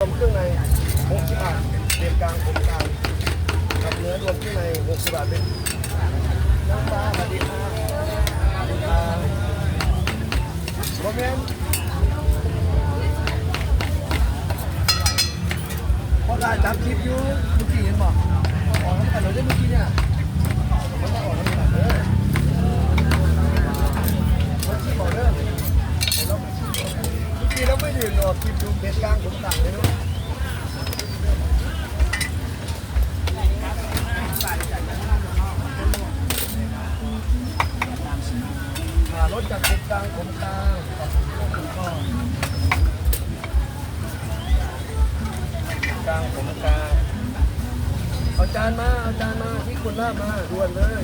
รวมเครื่องใน60บาทเรียบกลางผมกลางกับเนื้อรวมเครื่องใน60บาทเป็นน้ำปลาสวัสดีครับโมเมนต์พอได้จับคลิปอยู่เมื่อกี้เห็นบอกออกน้ำกันเราได้เมื่อกี้เนี่ยมันต้ออกน้ำกันเด้อ อกคลิปดูเด็ดกลางผมกลางเลยนะรถจากเด็กกลางผมกลางกับผมก็กลางผมกลางเอาจานมาเอาจานมาที่คุณลาบมาด่วนเลย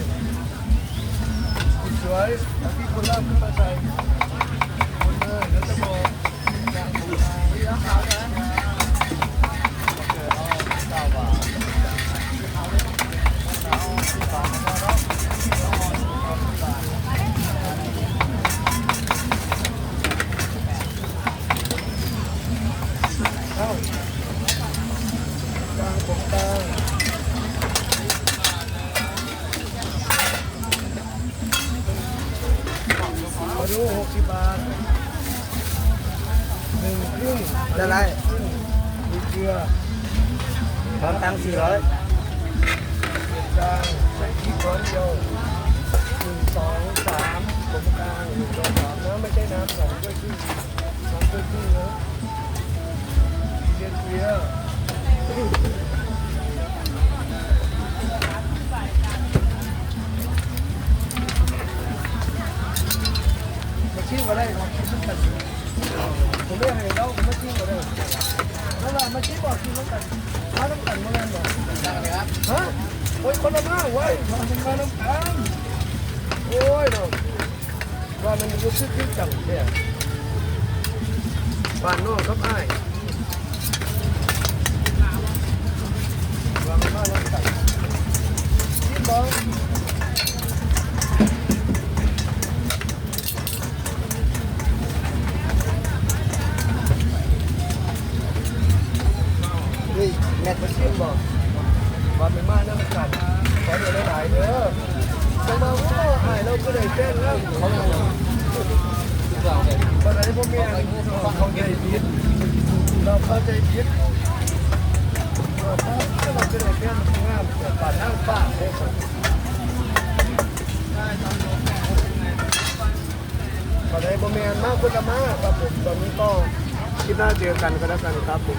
สวยที่คุณลาบขึ้นมาใส่ด่วนเลยเดี๋ยวจะบอกกลางผมกลางนี่ราคานะโอเคเอาเก้าบาทเอาสิบบาทนะครับเอาสิบบาท เข้ากลางผ มกลางมาดูหกสิบบาทหนึ่งครึ่งได้ไรมีเกลือพร้อมตังค์สี่ร้อยเปลี่ยนกลางใส่ที่ร้อนเดียวหนึ่งสองสามผมกลางหนึ่งสองสามน้ำไม่ใช่น้ำสองด้วยครึ่ง มาชิมก็ได้ผมไม่ให้เราผมมาชิมก็ได้นั่นแหละมาชิมบอกชิมแล้วกันมาต้องกันมาแล้วบอกฮะโอ้ยคนละมาเว้ยมาทำมาน้ำกันโอ้ยเนาะว่ามันรู้สึกที่จังเนี่ยบ้านนอกครับไอ้ แม่มาชิมบอกว่ามันมาน้ำกันขอเดี๋ยวได้หลายเด้อจะมาว่าอ้ายเราก็ได้แจ้งแล้วเขาเอาตอนไหนพวกเมียเขาใจผิดเราเข้าใจผิดเราก็เราจะได้แก้งามแต่ป่านนั่งป้าเด้อตอนไหนพวกเมียมากคนละมากครับผมตอนนี้ก็คิดหน้าเจอกันก็แล้วกันครับผม